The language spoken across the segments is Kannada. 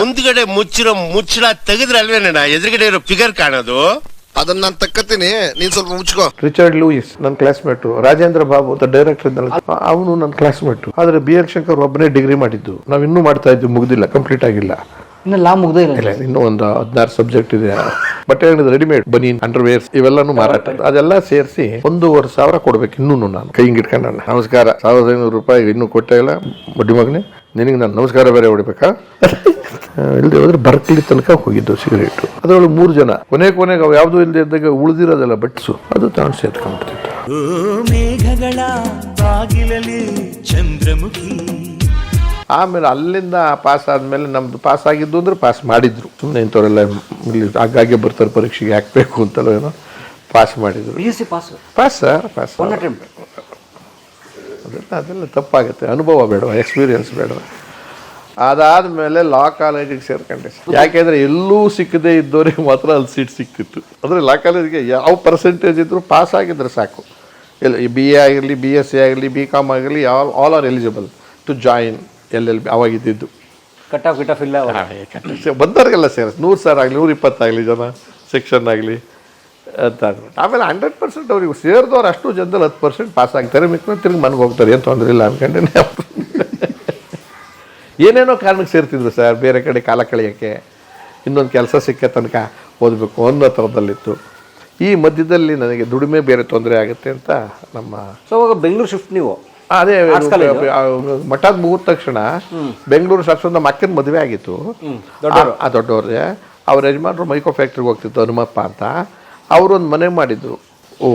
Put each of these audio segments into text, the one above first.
ಮುಂದ್ಗಡೆ ಮುಚ್ಚಿರೋ ಮುಚ್ಚಳ ತೆಗೆದ್ರಲ್ವೇನಣ್ಣ? ಎದುರುಗಡೆ ಇರೋ ಫಿಗರ್ ಕಾಣೋದು. ಅದನ್ನ ನಾನು ತಕ್ಕತ್ತೀನಿ. ನೀನ್ ಸ್ವಲ್ಪ ಮುಚ್ಕೋ. ರಿಚರ್ಡ್ ಲೂಯಿಸ್ ನನ್ನ ಕ್ಲಾಸ್ಮೇಟ್ ರಾಜೇಂದ್ರ ಬಾಬು ಅಂತ ಡೈರೆಕ್ಟರ್ ಇದ್ದಲ್ಲ ಅವನು ನನ್ನ ಕ್ಲಾಸ್ಮೇಟ್ ಆದ್ರೆ ಬಿ ಎಲ್ ಶಂಕರ್ ಒಬ್ಬನೇ ಡಿಗ್ರಿ ಮಾಡಿದ್ದು. ನಾವ್ ಇನ್ನೂ ಮಾಡ್ತಾ ಇದ್ವಿ ಮುಗ್ದಿಲ್ಲ ಕಂಪ್ಲೀಟ್ ಆಗಿಲ್ಲ. ಇನ್ನು ಲಾ ಮುಗ್ದೇ ಇಲ್ಲ ಇಲ್ಲ ಇನ್ನೂ ಒಂದು ಹದಿನಾರು ಸಬ್ಜೆಕ್ಟ್ ಇದೆ. ಬಟ್ಟೆ ಅಂಗಡಿ ರೆಡಿಮೇಡ್ ಬನೀನ್ ಅಂಡರ್ವೇರ್ಸ್ ಇವೆಲ್ಲಾನು ಮಾರಾಟ. ಅದೆಲ್ಲ ಸೇರಿಸಿ ಒಂದೂವರೆ ಸಾವಿರ ಕೊಡ್ಬೇಕು ಇನ್ನೂ ನಾನು. ಕೈ ಹಿಂಗಿಟ್ಕೊಂಡ ನಮಸ್ಕಾರ. ಸಾವಿರದ ಐನೂರು ರೂಪಾಯಿ ಇನ್ನೂ ಕೊಟ್ಟೇ ಇಲ್ಲ. ಬಡ್ಡಿ ಮಗನೇ ನಿನಗೆ ನಾನು ನಮಸ್ಕಾರ ಬೇರೆ ಹೊಡಿಬೇಕಾ? ಇಲ್ಲದೆ ಹೋದ್ರೆ ಬರ್ಕಲಿ ತನಕ ಹೋಗಿದ್ದು ಸಿಗರೇಟು ಅದರೊಳಗೆ ಮೂರು ಜನ. ಕೊನೆ ಕೊನೆಗೆ ಅವು ಯಾವುದೂ ಇಲ್ಲದೆ ಇದ್ದಾಗ ಉಳಿದಿರೋದೆಲ್ಲ ಬಟ್ಸು. ಅದು ತಗೊಂಡು ಸೇರ್ಕೊಂಡ್ಬಿಡ್ತಿತ್ತು ಮೇಘಗಳ ಬಾಗಿಲಲ್ಲಿ ಚಂದ್ರಮುಖಿ ಆಮೇಲೆ ಅಲ್ಲಿಂದ ಪಾಸ್ ಆದಮೇಲೆ ನಮ್ದು ಪಾಸ್ ಆಗಿದ್ದು ಅಂದ್ರೆ ಪಾಸ್ ಮಾಡಿದ್ರು. ಸುಮ್ಮನೆ ಇಂಥವರೆಲ್ಲ ಇಲ್ಲಿ ಆಗಾಗ್ಗೆ ಬರ್ತಾರೆ ಪರೀಕ್ಷೆಗೆ ಹಾಕ್ಬೇಕು ಅಂತಲೋ ಏನೋ ಪಾಸ್ ಮಾಡಿದ್ರು. ಪಾಸ್ ಪಾಸ್ ಸರ್ ಪಾಸ್ ಅದೆಲ್ಲ ಅದೆಲ್ಲ ತಪ್ಪಾಗುತ್ತೆ. ಅನುಭವ ಬೇಡವಾ ಎಕ್ಸ್ಪೀರಿಯನ್ಸ್ ಅದಾದ ಮೇಲೆ ಲಾ ಕಾಲೇಜಿಗೆ ಸೇರ್ಕೊಂಡೆ ಯಾಕೆಂದರೆ ಎಲ್ಲೂ ಸಿಕ್ಕದೇ ಇದ್ದವ್ರಿಗೆ ಮಾತ್ರ ಅಲ್ಲಿ ಸೀಟ್ ಸಿಕ್ತಿತ್ತು. ಅಂದರೆ ಲಾ ಕಾಲೇಜಿಗೆ ಯಾವ ಪರ್ಸೆಂಟೇಜ್ ಇದ್ದರೂ ಪಾಸ್ ಆಗಿದ್ರೆ ಸಾಕು. ಇಲ್ಲ ಬಿ ಎ ಆಗಿರಲಿ ಬಿ ಎಸ್ ಸಿ ಆಗಿರಲಿ ಬಿ ಕಾಮ್ ಆಗಿರಲಿ all all are eligible to join L ಅವಾಗಿದ್ದು ಕಟ್ ಆಫ್ ಗಿಟ್ ಆಫ್ ಇಲ್ಲ ಬಂದವರಿಗೆಲ್ಲ ಬಂದವ್ರಿಗೆಲ್ಲ ಸೇರಿಸ್ ನೂರು ಸಾವಿರ ಆಗಲಿ ನೂರ ಇಪ್ಪತ್ತಾಗಲಿ ಜನ ಸೆಕ್ಷನ್ ಆಗಲಿ ಅಂತ ಅಂದ್ಬಿಟ್ಟು ಆಮೇಲೆ ಹಂಡ್ರೆಡ್ ಪರ್ಸೆಂಟ್ ಅವ್ರಿಗೆ ಸೇರಿದವ್ರು ಅಷ್ಟು ಜನದಲ್ಲಿ ಹತ್ತು ಪರ್ಸೆಂಟ್ ಪಾಸ್ ಆಗ್ತಾರೆ. ಮಿಕ್ಕ ತಿರುಗಿ ಮನೆಗೆ ಹೋಗ್ತಾರೆ. ಏನು ತೊಂದರೆ ಇಲ್ಲ ಅನ್ಕೊಂಡೆ ಏನೇನೋ ಕಾರಣಕ್ಕೆ ಸೇರ್ತಿದ್ರು ಸರ್ ಬೇರೆ ಕಡೆ ಕಾಲ ಕಳೆಯೋಕ್ಕೆ. ಇನ್ನೊಂದು ಕೆಲಸ ಸಿಕ್ಕ ತನಕ ಓದಬೇಕು ಅನ್ನೋ ಥರದಲ್ಲಿತ್ತು ಈ ಮಧ್ಯದಲ್ಲಿ ನನಗೆ ದುಡಿಮೆ ಬೇರೆ ತೊಂದರೆ ಆಗುತ್ತೆ ಅಂತ ನಮ್ಮ ಸೊ ಅವಾಗ ಬೆಂಗಳೂರು ಶಿಫ್ಟ್ ನೀವು? ಅದೇ? ಮಠದ ಮುಗಿದ ತಕ್ಷಣ ಬೆಂಗಳೂರು ಶಾಸ್ತ್ರ ಮಕ್ಕಿನ ಮದುವೆ ಆಗಿತ್ತು. ದೊಡ್ಡವರು. ಆ ದೊಡ್ಡವ್ರಿಗೆ ಅವ್ರ ಯಜಮಾನರು ಮೈಕೋ ಫ್ಯಾಕ್ಟ್ರಿಗೆ ಹೋಗ್ತಿತ್ತು ಹನುಮಪ್ಪ ಅಂತ. ಅವರೊಂದು ಮನೆ ಮಾಡಿದ್ರು ಓ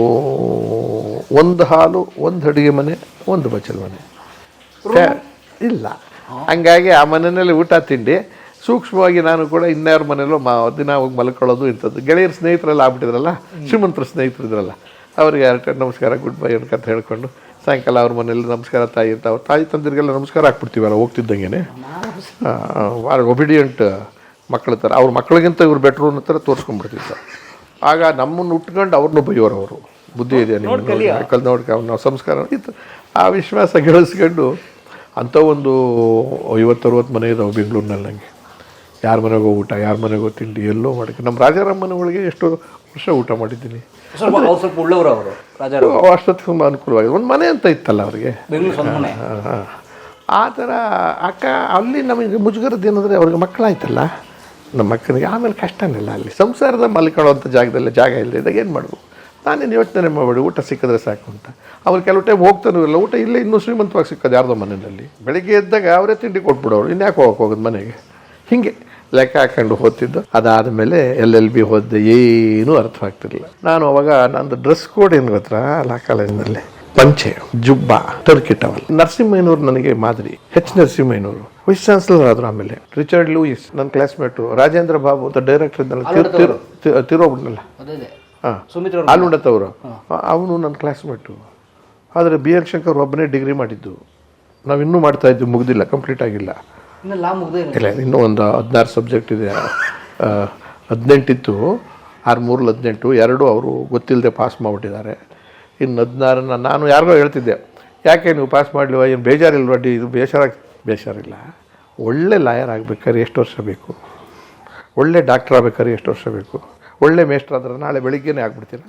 ಒಂದು ಹಾಲು ಒಂದು ಅಡುಗೆ ಮನೆ ಒಂದು ಬಚ್ಚಲ ಮನೆ. ಇಲ್ಲ. ಹಂಗಾಗಿ ಆ ಮನೆಯಲ್ಲಿ ಊಟ ತಿಂಡಿ. ಸೂಕ್ಷ್ಮವಾಗಿ ನಾನು ಕೂಡ ಇನ್ಯಾರ ಮನೇಲೂ ಮಾ ದಿನ ಹೋಗಿ ಮಲ್ಕೊಳ್ಳೋದು ಇಂಥದ್ದು. ಗೆಳೆಯರ ಸ್ನೇಹಿತರೆಲ್ಲ ಆಗ್ಬಿಟ್ಟಿದ್ರಲ್ಲ? ಶ್ರೀಮಂತರ ಸ್ನೇಹಿತರಿದ್ರಲ್ಲ? ಅವರಿಗೆ ನಮಸ್ಕಾರ ಗುಡ್ ಬೈ ಅನ್ಕಂತ ಹೇಳ್ಕೊಂಡು ಸಾಯಂಕಾಲ ಅವ್ರ ಮನೇಲಿ ನಮಸ್ಕಾರ ತಾಯಿ ಇರ್ತಾವೆ ತಾಯಿ ತಂದಿರಿಗೆಲ್ಲ ನಮಸ್ಕಾರ ಹಾಕ್ಬಿಡ್ತೀವಲ್ಲ ಹೋಗ್ತಿದ್ದಂಗೆ ಒಬಿಡಿಯಂಟ್ ಮಕ್ಕಳ ಥರ ಅವ್ರ ಮಕ್ಕಳಿಗಿಂತ ಇವ್ರು ಬೆಟ್ರು ಅನ್ನೋ ಥರ ತೋರಿಸ್ಕೊಂಡ್ಬಿಡ್ತಿತ್ತು ಆಗ ನಮ್ಮನ್ನು ಉಟ್ಕೊಂಡು ಅವ್ರನ್ನೂ ಬೈಯೋರು ಅವರು. ಬುದ್ಧಿ ಇದೆ ಮಕ್ಕಳು ಕಲ್ ನೋಡ್ಕ ನಾವು ಸಂಸ್ಕಾರ. ಇತ್ತು. ಆ ವಿಶ್ವಾಸ ಗಳಿಸ್ಕೊಂಡು ಅಂಥ ಒಂದು ಐವತ್ತರವತ್ತು ಮನೆ ಇದಾವೆ ಬೆಂಗಳೂರಿನಲ್ಲಿ ನನಗೆ ಯಾರ ಮನೆಗೋ ಊಟ ಯಾರ ಮನೆಗೋ ತಿಂಡಿ ಎಲ್ಲೋ ಮಾಡಕ್ಕೆ ನಮ್ಮ ರಾಜಾರಾಮ್ ಒಳಗೆ ಎಷ್ಟೋ ವರ್ಷ ಊಟ ಮಾಡಿದ್ದೀನಿ. ಸ್ವಲ್ಪ ಅವ್ರು ಸ್ವಲ್ಪ ಉಳ್ಳವರು ಅವರು ರಾಜರು ಅಷ್ಟೊತ್ತಿಗೆ ತುಂಬ ಅನುಕೂಲವಾಗಿದೆ. ಒಂದು ಮನೆ ಅಂತ ಇತ್ತಲ್ಲ ಅವರಿಗೆ? ಬೆಂಗಳೂರು ಸ್ವಂತ ಮನೆ. ಆ, ಥರ ಅಕ್ಕ ಅಲ್ಲಿ ನಮಗೆ ಮುಜುಗರದ್ದು ಏನಂದರೆ ಅವ್ರಿಗೆ ಮಕ್ಕಳಾಯ್ತಲ್ಲ? ನಮ್ಮ ಮಕ್ಕಳಿಗೆ ಆಮೇಲೆ ಕಷ್ಟನಿಲ್ಲ ಅಲ್ಲಿ ಸಂಸಾರದ ಮಲ್ಕೊಳ್ಳೋವಂಥ ಜಾಗದಲ್ಲಿ ಜಾಗ ಇಲ್ಲದೆ ಇದ್ದಾಗ ಏನು ಮಾಡ್ಬೋದು ನಾನೇನು ಯೋಚನೆ ಮಾಡಬೇಡಿ ಊಟ ಸಿಕ್ಕಿದ್ರೆ ಸಾಕು ಅಂತ. ಅವ್ರು ಕೆಲವು ಟೈಮ್ ಹೋಗ್ತಾನೂ ಇಲ್ಲ. ಊಟ ಇಲ್ಲೇ ಇನ್ನೂ ಶ್ರೀಮಂತವಾಗಿ ಸಿಕ್ಕೋದು ಯಾರ್ದೋ ಮನೆಯಲ್ಲಿ. ಬೆಳಿಗ್ಗೆ ಎದ್ದಾಗ ಅವರೇ ತಿಂಡಿ ಕೊಟ್ಬಿಡೋರು. ಇನ್ಯಾಕೆ ಹೋಗೋಕೆ ಹೋಗೋದು ಮನೆಗೆ? ಹೀಗೆ. ಲೆಕ್ಕ ಹಾಕೊಂಡು ಓದ್ತಿದ್ದು. ಅದಾದಮೇಲೆ ಎಲ್ ಎಲ್ ಬಿ ಹೋದ್ದೆ ಏನೂ ಅರ್ಥ ಆಗ್ತಿರಲಿಲ್ಲ. ನಾನು ಅವಾಗ ನಂದು ಡ್ರೆಸ್ ಕೋಡ್ ಏನು ಗೊತ್ತಾ? ಲಾ ಕಾಲೇಜಿನಲ್ಲಿ. ಪಂಚೆ ಜುಬ್ಬ ಟರ್ಕಿ ಟವಲ್ ನರಸಿಂಹಯ್ಯನವರು ನನಗೆ ಮಾದರಿ. ಹೆಚ್ ನರಸಿಂಹಯ್ಯನೂರು. ವೈಸ್ ಚಾನ್ಸಲರ್ ಆದ್ರು ಆಮೇಲೆ. ರಿಚರ್ಡ್ ಲೂಯಿಸ್ ನನ್ನ ಕ್ಲಾಸ್ಮೇಟು ರಾಜೇಂದ್ರ ಬಾಬು ಅಂತ ಡೈರೆಕ್ಟರ್ ಇದ್ದಲ್ಲ ತಿರೋಬಿಡ್ನಲ್ಲ ಹಾಂ. ಅವರು. ಅವನು ನನ್ನ ಕ್ಲಾಸ್ಮೇಟು ಆದರೆ ಬಿ ಎಲ್ ಶಂಕರ್ ಒಬ್ಬನೇ ಡಿಗ್ರಿ ಮಾಡಿದ್ದು. ನಾವಿನ್ನೂ ಇನ್ನೂ ಮಾಡ್ತಾ ಇದ್ವಿ ಮುಗ್ದಿಲ್ಲ ಕಂಪ್ಲೀಟ್ ಆಗಿಲ್ಲ. ಇಲ್ಲ, ಇನ್ನೂ ಒಂದು ಹದಿನಾರು ಸಬ್ಜೆಕ್ಟ್ ಇದೆ. ಹದಿನೆಂಟಿತ್ತು ಆರು ಮೂರಲ್ಲಿ ಹದಿನೆಂಟು, ಎರಡು ಅವರು ಗೊತ್ತಿಲ್ಲದೆ ಪಾಸ್ ಮಾಡಿಬಿಟ್ಟಿದ್ದಾರೆ. ಇನ್ನು ಹದಿನಾರನ್ನ ನಾನು ಯಾರಿಗೋ ಹೇಳ್ತಿದ್ದೆ, ಯಾಕೆ ನೀವು ಪಾಸ್ ಮಾಡಲಿವ ಏನು ಬೇಜಾರಿಲ್ವ ಡಿ? ಇದು ಬೇಜಾರ ಬೇಜಾರಿಲ್ಲ ಒಳ್ಳೆ ಲಾಯರ್ ಆಗಬೇಕಾದ್ರೆ ಎಷ್ಟು ವರ್ಷ ಬೇಕು? ಒಳ್ಳೆ ಡಾಕ್ಟರ್ ಆಗ್ಬೇಕಾದ್ರೆ ಎಷ್ಟು ವರ್ಷ ಬೇಕು? ಒಳ್ಳೆ ಮೇಸ್ಟ್ರ್ ಆದ್ರೆ ನಾಳೆ ಬೆಳಿಗ್ಗೆನೇ ಆಗ್ಬಿಡ್ತೀರ?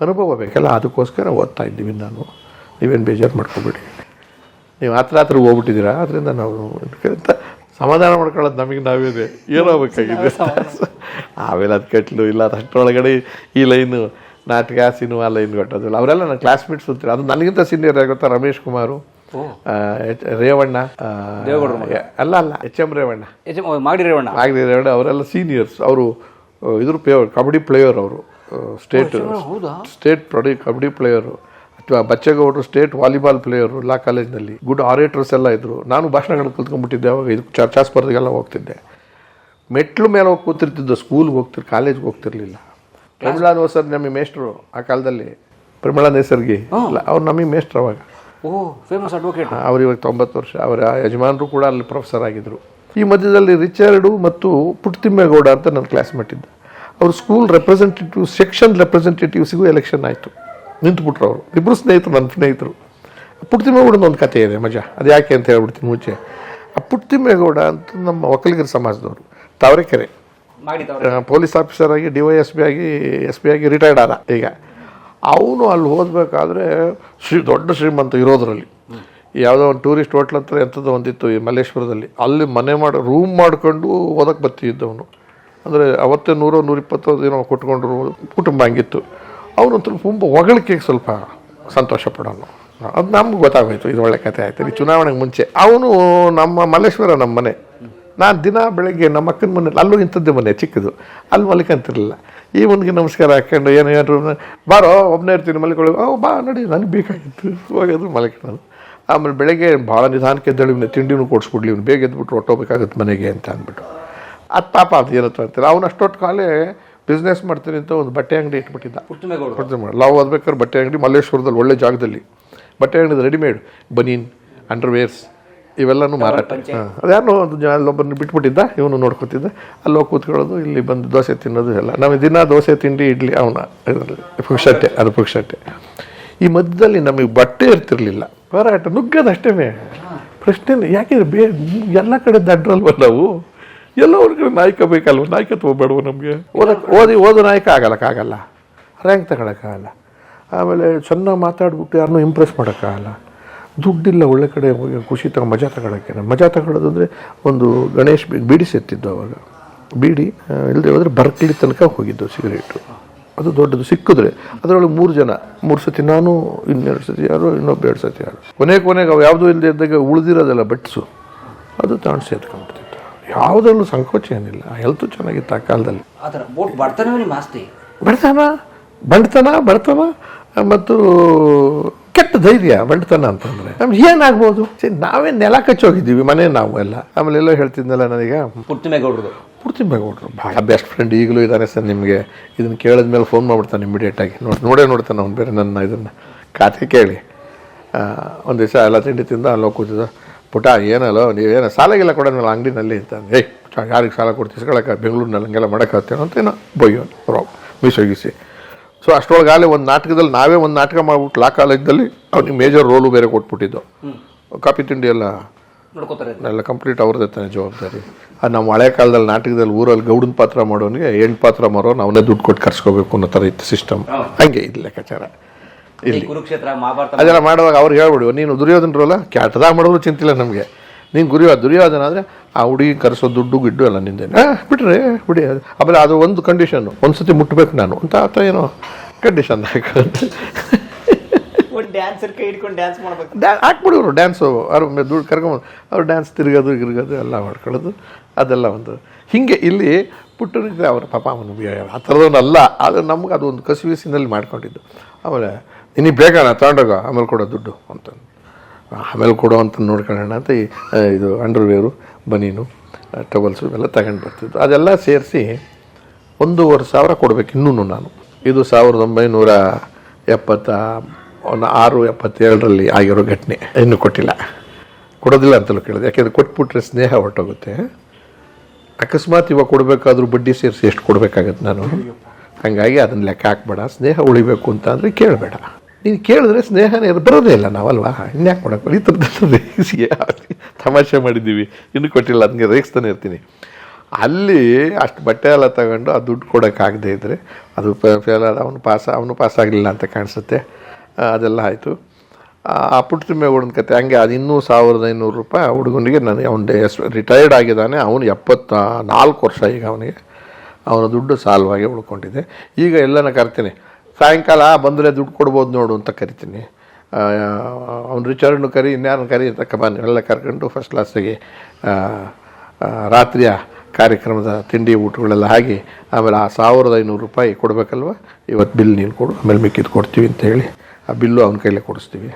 ಅನುಭವ ಬೇಕಲ್ಲ, ಅದಕ್ಕೋಸ್ಕರ ಓದ್ತಾ ಇದ್ದೀವಿ ನಾನು. ನೀವೇನು ಬೇಜಾರು ಮಾಡ್ಕೊಬೇಡಿ. ನೀವು ಹತ್ರ ಹತ್ರ ಹೋಗ್ಬಿಟ್ಟಿದ್ದೀರಾ? ಅದರಿಂದ ನಾವು ಸಮಾಧಾನ ಮಾಡ್ಕೊಳ್ಳೋದು ನಮಗೆ ನಾವೇನೆ ಏನಾಗಬೇಕಾಗಿದೆ? ಆಮೇಲೆ ಅದು ಕಟ್ಲು ಇಲ್ಲ ಅಷ್ಟರೊಳಗಡೆ ಈ ಲೈನು ನಾಟಕ ಸಿನಿಮಾ ಲೈನ್ ಕೊಟ್ಟೋದಿಲ್ಲ. ಅವರೆಲ್ಲ ನನ್ನ ಕ್ಲಾಸ್ಮೇಟ್ಸ್ ಅಂತಾರೆ. ಅದು ನನಗಿಂತ ಸೀನಿಯರ್ ಗೊತ್ತಾ ರಮೇಶ್ ಕುಮಾರು? ರೇವಣ್ಣ ಅಲ್ಲ ಅಲ್ಲ H M Revanna. H M ಮಾಡಿ ರೇವಣ್ಣ. ಆಗಲಿ ರೇವಣ್ಣ ಅವರೆಲ್ಲ ಸೀನಿಯರ್ಸ್ ಅವರು ಇದ್ರ ಪ್ಲೇಯರ್ ಕಬಡ್ಡಿ ಪ್ಲೇಯರ್ ಅವರು. ಸ್ಟೇಟ್ ಸ್ಟೇಟ್ ಪ್ರೊಡಿ ಕಬಡ್ಡಿ ಪ್ಲೇಯರು ಬಚ್ಚೇಗೌಡರು ಸ್ಟೇಟ್ ವಾಲಿಬಾಲ್ ಪ್ಲೇಯರು ಲಾ ಕಾಲೇಜ್ನಲ್ಲಿ ಗುಡ್ ಆರೇಟರ್ಸ್ ಎಲ್ಲ ಇದ್ದರು ನಾನು ಭಾಷಣಗಳು ಕುತ್ಕೊಂಡ್ಬಿಟ್ಟಿದ್ದೆ ಅವಾಗ ಇದು ಚರ್ಚಾ ಸ್ಪರ್ಧೆಗೆಲ್ಲ ಹೋಗ್ತಿದ್ದೆ. ಮೆಟ್ಲು ಮೇಲೆ ಹೋಗಿ ಕೂತಿರ್ತಿದ್ದು ಸ್ಕೂಲ್ಗೆ ಹೋಗ್ತಿರ್ ಕಾಲೇಜ್ಗೆ ಹೋಗ್ತಿರ್ಲಿಲ್ಲ. ಪ್ರಮಿಳಾ ಸರ್ ನಮಗೆ ಮೇಷ್ಟ್ರು ಆ ಕಾಲದಲ್ಲಿ. ಪ್ರಮಿಳಾ ನೇಸರ್ಗಿ ಅವ್ರು ನಮಗೆ ಮೇಷ್ಟ್ರು ಅವಾಗ. ಓ ಫೇಮಸ್ ಅಡ್ವೊಕೇಟ್ ಅವ್ರು ಇವಾಗ ತೊಂಬತ್ತು ವರ್ಷ ಅವರ ಯಜಮಾನರು ಕೂಡ ಅಲ್ಲಿ ಪ್ರೊಫೆಸರ್ ಆಗಿದ್ದರು ಈ ಮಧ್ಯದಲ್ಲಿ ರಿಚರ್ಡು ಮತ್ತು ಪುಟ್ಟತಿಮ್ಮೇಗೌಡ ಅಂತ ನನ್ನ ಕ್ಲಾಸ್ಮೇಟ್ ಇದ್ದ. ಅವರು ಸ್ಕೂಲ್ ರೆಪ್ರೆಸೆಂಟೇಟಿವ್ ಸೆಕ್ಷನ್ ರೆಪ್ರೆಸೆಂಟೇಟಿವ್ಸಿಗೂ ಎಲೆಕ್ಷನ್ ಆಯಿತು. ನಿಂತುಬಿಟ್ರು ಅವರು. ಇಬ್ಬರು ಸ್ನೇಹಿತರು ನನ್ನ ಸ್ನೇಹಿತರು. ಪುಟ್ಟಿಮೇಗೌಡನ ಒಂದು ಕತೆ ಇದೆ ಮಜಾ. ಅದು ಯಾಕೆ ಅಂತ ಹೇಳ್ಬಿಡ್ತೀನಿ ಮುಂಚೆ. ಆ ಪುಟ್ಟಿಮೇಗೌಡ ಅಂತ ನಮ್ಮ ಒಕ್ಕಲಿಗರ ಸಮಾಜದವರು ತಾವರೆಕೆರೆ. ಪೊಲೀಸ್ ಆಫೀಸರ್ ಆಗಿ ಡಿ ವೈ ಎಸ್ ಪಿ ಆಗಿ ಎಸ್ ಪಿ ಆಗಿ ರಿಟೈರ್ಡ್ ಆದ ಈಗ. ಅವನು ಅಲ್ಲಿ ಓದಬೇಕಾದ್ರೆ ಶ್ರೀ ದೊಡ್ಡ ಶ್ರೀಮಂತ ಇರೋದ್ರಲ್ಲಿ. ಯಾವುದೋ ಒಂದು ಟೂರಿಸ್ಟ್ ಹೋಟ್ಲ್ ಹತ್ರ ಎಂಥದ್ದು ಒಂದಿತ್ತು ಈ ಮಲ್ಲೇಶ್ವರದಲ್ಲಿ. ಅಲ್ಲಿ ಮನೆ ಮಾಡಿ ರೂಮ್ ಮಾಡಿಕೊಂಡು ಓದಕ್ಕೆ ಬರ್ತಿದ್ದವನು. ಅಂದರೆ ಅವತ್ತೇ ನೂರೋ ನೂರಿಪ್ಪತ್ತೋ ಏನೋ ಕೊಟ್ಕೊಂಡ್ರು ಕುಟುಂಬ ಹಂಗಿತ್ತು. ಅವನಂತೂ ತುಂಬ ಹೊಗಳಿಕೆಗೆ ಸ್ವಲ್ಪ ಸಂತೋಷ ಪಡೋನು. ಅದು ನಮ್ಗೆ ಗೊತ್ತಾಗೋಯ್ತು, ಇದು ಒಳ್ಳೆ ಕತೆ ಆಯ್ತು ಈ ಚುನಾವಣೆಗೆ ಮುಂಚೆ ಅವನು ನಮ್ಮ ಮಲ್ಲೇಶ್ವರ ನಮ್ಮ ಮನೆ. ನಾನು ದಿನ ಬೆಳಗ್ಗೆ ನಮ್ಮ ಅಕ್ಕನ ಮನೇಲಿ ಅಲ್ಲೂ ಇಂಥದ್ದೇ ಮನೆ, ಚಿಕ್ಕದು. ಅಲ್ಲಿ ಮಲ್ಕಂತಿರಲಿಲ್ಲ. ಈ ಮುಂದಿಗೆ ನಮಸ್ಕಾರ ಹಾಕ್ಕೊಂಡು ಏನು ಏನಾದ್ರು ಬಾರೋ ಒಬ್ಬನೇ ಇರ್ತೀನಿ, ಮಲ್ಕೊಳ್ಳಿ. ಓ, ಬಾ, ನೋಡಿ, ನನಗೆ ಬೇಕಾಗಿತ್ತು. ಹೋಗೋದು ಮಲ್ಕೊಳ್ಳೋದು ಆಮೇಲೆ ಬೆಳಗ್ಗೆ ಭಾಳ ನಿಧಾನಕ್ಕೆ ಎದ್ದೇಳಿ ತಿಂಡಿನೂ ಕೊಡಿಸ್ಬಿಡ್ಲಿ ಇವನು ಬೇಗ ಎದ್ಬಿಟ್ಟು ಹೊಟ್ಟೋಗ್ಬೇಕಾಗತ್ತೆ ಮನೆಗೆ ಅಂತ ಅಂದ್ಬಿಟ್ಟು. ಅದು ಪಾಪ ಅದು ಏನತ್ತ ಅಂತಾರೆ ಅವ್ನು ಕಾಲೇ ಬಿಸ್ನೆಸ್ ಮಾಡ್ತೀನಿ ಅಂತ ಒಂದು ಬಟ್ಟೆ ಅಂಗಡಿ ಇಟ್ಬಿಟ್ಟಿದ್ದ. ಮಾಡಿ. ನಾವು ಓದ್ಬೇಕಾದ್ರೆ ಬಟ್ಟೆ ಅಂಗಡಿ ಮಲ್ಲೇಶ್ವರದಲ್ಲಿ ಒಳ್ಳೆ ಜಾಗದಲ್ಲಿ. ಬಟ್ಟೆ ಅಂಗಡಿ ರೆಡಿಮೇಡ್ ಬನೀನ್ ಅಂಡರ್ವೇರ್ಸ್ ಇವೆಲ್ಲನೂ ಮಾರಾಟ. ಹಾಂ ಅದ್ಯಾರೋ ಒಂದು ಜನ ಅಲ್ಲೊಬ್ಬರನ್ನ ಬಿಟ್ಬಿಟ್ಟಿದ್ದ ಇವನು ನೋಡ್ಕೊತಿದ್ದ. ಅಲ್ಲಿ ಹೋಗಿ ಕೂತ್ಕೊಳ್ಳೋದು ಇಲ್ಲಿ ಬಂದು ದೋಸೆ ತಿನ್ನೋದು ಎಲ್ಲ. ನಮಗೆ ದಿನ ದೋಸೆ ತಿಂಡಿ ಇಡ್ಲಿ ಅವನ ಪುಕ್ಷಟ್ಟೆ ಅದು ಪುಕ್ಷಟ್ಟೆ ಈ ಮಧ್ಯದಲ್ಲಿ ನಮಗೆ ಬಟ್ಟೆ ಇರ್ತಿರ್ಲಿಲ್ಲ. ಹೋರಾಟ ನುಗ್ಗದಷ್ಟೇ ಪ್ರಶ್ನೆ ಯಾಕೆಂದ್ರೆ ಬೇ ಎಲ್ಲ ಕಡೆ ದಡ್ರಲ್ವ ನಾವು? ಎಲ್ಲ ನಾಯಕ ಬೇಕಲ್ವ? ನಾಯಕತ್ವ ಬೇಡವ ನಮಗೆ? ಓದಕ್ಕೆ ಓದಿ, ಓದೋ ನಾಯಕ ಆಗಲ್ಲಕ್ಕಾಗಲ್ಲ ರ್ಯಾಂಕ್ ತಗೊಳಕ್ಕಾಗಲ್ಲ. ಆಮೇಲೆ ಚೆನ್ನಾಗಿ ಮಾತಾಡ್ಬಿಟ್ಟು ಯಾರನ್ನೂ ಇಂಪ್ರೆಸ್ ಮಾಡೋಕ್ಕಾಗಲ್ಲ. ದುಡ್ಡಿಲ್ಲ ಒಳ್ಳೆ ಕಡೆ ಹೋಗಿ ಖುಷಿ ತಗೊಂಡು ಮಜಾ ತಗೊಳಕ್ಕೆ. ಮಜಾ ತಗೊಳ್ಳೋದು ಅಂದರೆ ಒಂದು ಗಣೇಶ್ ಬೀಡಿ ಸೆತ್ತಿದ್ದು ಅವಾಗ. ಬೀಡಿ ಇಲ್ಲದೆ ಹೋದರೆ ಬರ್ಕಲಿ ತನಕ ಹೋಗಿದ್ದು ಸಿಗರೇಟು. ಅದು ದೊಡ್ಡದು, ಸಿಕ್ಕಿದ್ರೆ ಅದರೊಳಗೆ ಮೂರು ಜನ, ಮೂರು ಸತಿ ನಾನು, ಇನ್ನೆರಡು ಸತಿ ಯಾರು, ಇನ್ನೊಬ್ಬ ಎರಡು ಸತಿ ಯಾರು. ಕೊನೆ ಕೊನೆಗೆ ಅವು ಯಾವುದೂ ಇಲ್ಲದೆ ಇದ್ದಾಗ ಉಳಿದಿರೋದೆಲ್ಲ ಬಟ್ಸು. ಅದು ತಾಣ ಯಾವುದರಲ್ಲೂ ಸಂಕೋಚ ಏನಿಲ್ಲ. ಹೆಲ್ತು ಚೆನ್ನಾಗಿತ್ತು ಆ ಕಾಲದಲ್ಲಿ. ಬಡತನ ಬಡತನ? ಬಂಡತನ ಬಡತನ ಮತ್ತು ಕೆಟ್ಟ ಧೈರ್ಯ ಬಂಡತನ ಅಂತಂದ್ರೆ. ನಮ್ಗೆ ಏನಾಗ್ಬೋದು? ಸರಿ ನಾವೇ ನೆಲ ಕಚ್ಚೋಗಿದ್ದೀವಿ ಮನೆ ನಾವು ಎಲ್ಲ. ಆಮೇಲೆ ಎಲ್ಲೋ ಹೇಳ್ತಿದ್ನಲ್ಲ ನನಗೆ ಪುಟ್ಟಮೇಗೌಡರು. ಪೂರ್ತಿ ಬೇಗೌಡ್ರು ಭಾಳ ಬೆಸ್ಟ್ ಫ್ರೆಂಡ್ ಈಗಲೂ ಇದ್ದಾನೆ ಸರ್ ನಿಮಗೆ. ಇದನ್ನು ಕೇಳಿದ್ಮೇಲೆ ಫೋನ್ ಮಾಡ್ಬಿಡ್ತಾನೆ ಇಮಿಡಿಯೇಟಾಗಿ ನೋಡಿ ನೋಡೇ ನೋಡ್ತಾನೆ ಅವ್ನು ಬೇರೆ ನನ್ನ ಇದನ್ನು. ಖಾತೆ ಕೇಳಿ. ಒಂದು ದಿವಸ ಎಲ್ಲ ತಿಂಡಿ ತಿಂದ ಅಲ್ಲಿ ಹೋಗಿ ಕೂತಿದ್ದ. ಪುಟ ಏನಲ್ಲೋ ನೀವೇನು ಸಾಲಗೆಲ್ಲ ಕೊಡೋನಲ್ಲ ಅಂಗಡಿನಲ್ಲಿ ಅಂತ ಏಯ್ ಯಾರಿಗೆ ಸಾಲ ಕೊಡ್ತೀವಿ ಇಸ್ಕೊಳಕ್ಕೆ ಬೆಂಗಳೂರಿನಲ್ಲಿ ಹಂಗೆಲ್ಲ ಮಾಡೋಕ್ಕಾಗ್ತೇನೋ ಅಂತ ಏನೋ ಬೈಯೋ ಪ್ರಾಬ್ ಮಿಸ್ಸೋಗಿಸಿ ಸೊ ಅಷ್ಟರೊಳಗಾಲೆ ಒಂದು ನಾಟಕದಲ್ಲಿ ನಾವೇ ಒಂದು ನಾಟಕ ಮಾಡ್ಬಿಟ್ಟು ಲಾ ಕಾಲೇಜಲ್ಲಿ ಅವ್ನಿಗೆ ಮೇಜರ್ ರೋಲು ಬೇರೆ ಕೊಟ್ಬಿಟ್ಟಿದ್ದು. ಕಾಫಿ ತಿಂಡಿ ಎಲ್ಲ ನೋಡ್ಕೋತಾರೆ. ಎಲ್ಲ ಕಂಪ್ಲೀಟ್ ಅವ್ರದ್ದೇ ತಾನೆ ಜವಾಬ್ದಾರಿ. ಅದು ನಮ್ಮ ಹಳೆ ಕಾಲದಲ್ಲಿ ನಾಟಕದಲ್ಲಿ ಊರಲ್ಲಿ ಗೌಡನ ಪಾತ್ರ ಮಾಡೋನಿಗೆ ಹೆಣ್ಣು ಪಾತ್ರ ಮಾಡೋನು ಅವನೇ ದುಡ್ಡು ಕೊಟ್ಟು ಕರ್ಸ್ಕೋಬೇಕು ಅನ್ನೋ ಥರ ಇತ್ತು ಸಿಸ್ಟಮ್ ಹಂಗೆ ಇದು ಲೆಕ್ಕಾಚಾರ. ಈ ಕುರುಕ್ಷೇತ್ರ ಮಹಾಭಾರತ ಅದೆಲ್ಲ ಮಾಡುವಾಗ ಅವ್ರು ಹೇಳ್ಬಿಡುವ ನೀನು ದುರ್ಯೋಧನರಲ್ಲ ಕ್ಯಾಟದಾಗ ಮಾಡಿದ್ರು ಚಿಂತಿಲ್ಲ ನಮಗೆ. ನೀನು ಗುರಿಯೋ ದುರ್ಯೋಧನ ಆದರೆ ಆ ಹುಡುಗಿ ಕರೆಸೋ ದುಡ್ಡು ಗಿಡ್ಡು ಎಲ್ಲ ನಿಂದೇನೆ ಹಾಂ ಬಿಟ್ರೆ ಬಿಡಿ. ಅದು ಆಮೇಲೆ ಅದು ಒಂದು ಕಂಡೀಷನ್ನು ಒಂದು ಸತಿ ಮುಟ್ಟಬೇಕು ನಾನು ಅಂತ ಆತ ಏನೋ ಕಂಡೀಷನ್ ಒಂದು ಡ್ಯಾನ್ಸರ್ ಕೈ ಹಿಡ್ಕೊಂಡು ಡ್ಯಾನ್ಸ್ ಮಾಡ್ಬೇಕು. ಡ್ಯಾ ಹಾಕ್ಬಿಡೋರು ಡ್ಯಾನ್ಸು ಅವ್ರ ದುಡ್ಡು ಕರ್ಕೊಂಬಂದು ಅವ್ರು ಡ್ಯಾನ್ಸ್ ತಿರುಗೋದು ಗಿರ್ಗೋದು ಎಲ್ಲ ಮಾಡ್ಕೊಳ್ಳೋದು. ಅದೆಲ್ಲ ಒಂದು. ಹೀಗೆ ಇಲ್ಲಿ ಪುಟ್ಟನಿಗೆ ಅವ್ರ ಪಾಪ ಅವನು ಆ ಥರದವನಲ್ಲ. ಆದರೆ ನಮ್ಗೆ ಅದು ಒಂದು ಕಸಿವಿಸಿನಲ್ಲಿ ಮಾಡ್ಕೊಂಡಿದ್ದು. ಆಮೇಲೆ ನಿನಗೆ ಬೇಕಾಣ ತಗೊಂಡೋಗ, ಆಮೇಲೆ ಕೊಡೋ ದುಡ್ಡು ಅಂತ. ಆಮೇಲೆ ಕೊಡೋ ಅಂತ ನೋಡ್ಕೊಳ್ಳೋಣ ಅಂತ ಈ ಇದು ಅಂಡರ್ವೇರು, ಬನೀನು ಟವಲ್ಸು ಇವೆಲ್ಲ ತಗೊಂಡು ಬರ್ತಿದ್ದು. ಅದೆಲ್ಲ ಸೇರಿಸಿ ಒಂದೂವರೆ ಸಾವಿರ ಕೊಡಬೇಕು ಇನ್ನೂ ನಾನು. ಇದು ಸಾವಿರದ ಒಂಬೈನೂರ ಎಪ್ಪತ್ತ, ಒಂದು ಆರು ಎಪ್ಪತ್ತೇಳರಲ್ಲಿ ಆಗಿರೋ ಘಟನೆ. ಇನ್ನೂ ಕೊಟ್ಟಿಲ್ಲ. ಕೊಡೋದಿಲ್ಲ ಅಂತಲೂ ಕೇಳಿದೆ. ಯಾಕೆಂದರೆ ಕೊಟ್ಬಿಟ್ರೆ ಸ್ನೇಹ ಹೊರಟೋಗುತ್ತೆ. ಅಕಸ್ಮಾತ್ ಇವಾಗ ಕೊಡಬೇಕಾದ್ರೂ ಬಡ್ಡಿ ಸೇರಿಸಿ ಎಷ್ಟು ಕೊಡಬೇಕಾಗತ್ತೆ ನಾನು? ಹಾಗಾಗಿ ಅದನ್ನ ಲೆಕ್ಕ ಹಾಕ್ಬೇಡ. ಸ್ನೇಹ ಉಳಿಬೇಕು ಅಂತ ಅಂದರೆ ಕೇಳಬೇಡ. ನೀನು ಕೇಳಿದ್ರೆ ಸ್ನೇಹನೇ ಬರೋದೇ ಇಲ್ಲ ನಾವಲ್ವಾ? ಇನ್ಯಾಕೆ ಮಾಡೋಕೆ ಈ ಥರದ್ದು ತಮಾಷೆ ಮಾಡಿದ್ದೀವಿ. ಇನ್ನು ಕೊಟ್ಟಿಲ್ಲ ಅದಕ್ಕೆ ರೇಗಿಸ್ತಾನೆ ಇರ್ತೀನಿ. ಅಲ್ಲಿ ಅಷ್ಟು ಬಟ್ಟೆ ಎಲ್ಲ ತಗೊಂಡು ಆ ದುಡ್ಡು ಕೊಡೋಕ್ಕಾಗದೇ ಇದ್ದರೆ ಅದು ಫೇಲ್ ಆದ ಅವನು ಪಾಸ್ ಅವನು ಪಾಸ್ ಆಗಲಿಲ್ಲ ಅಂತ ಕಾಣಿಸುತ್ತೆ. ಅದೆಲ್ಲ ಆಯಿತು. ಆ ಪುಟ್ಟ ಹುಡುಗನ ಕತೆ, ಹಂಗೆ ಅದು ಇನ್ನೂ ಸಾವಿರದ ಐನೂರು ರೂಪಾಯಿ ಹುಡುಗನಿಗೆ ನನಗೆ ಅವನು ರಿಟೈರ್ಡ್ ಆಗಿದ್ದಾನೆ. ಅವನು ಎಪ್ಪತ್ತ ನಾಲ್ಕು ವರ್ಷ ಈಗ ಅವನಿಗೆ. ಅವನ ದುಡ್ಡು ಸಾಲವಾಗಿ ಉಳ್ಕೊಂಡಿದೆ. ಈಗ ಎಲ್ಲನ ಕರಿತೀನಿ. ಸಾಯಂಕಾಲ ಬಂದರೆ ದುಡ್ಡು ಕೊಡ್ಬೋದು ನೋಡು ಅಂತ ಕರಿತೀನಿ. ಅವ್ನು ರಿಚರ್ಡ್ನು ಕರಿ ಇನ್ಯಾರನ್ನು ಕರಿ ಅಂತ ಬನ್ನಿ ಎಲ್ಲ ಕರ್ಕೊಂಡು ಫಸ್ಟ್ ಕ್ಲಾಸಿಗೆ ರಾತ್ರಿಯ ಕಾರ್ಯಕ್ರಮದ ತಿಂಡಿ ಊಟಗಳೆಲ್ಲ ಆಗಿ ಆಮೇಲೆ ಆ ಸಾವಿರದ ಐನೂರು ರೂಪಾಯಿ ಕೊಡಬೇಕಲ್ವ? ಇವತ್ತು ಬಿಲ್ ನೀನು ಕೊಡು, ಆಮೇಲೆ ಮಿಕ್ಕಿದ್ದು ಕೊಡ್ತೀವಿ ಅಂತ ಹೇಳಿ ಆ ಬಿಲ್ಲು ಅವನ ಕೈಲೇ ಕೊಡಿಸ್ತೀವಿ.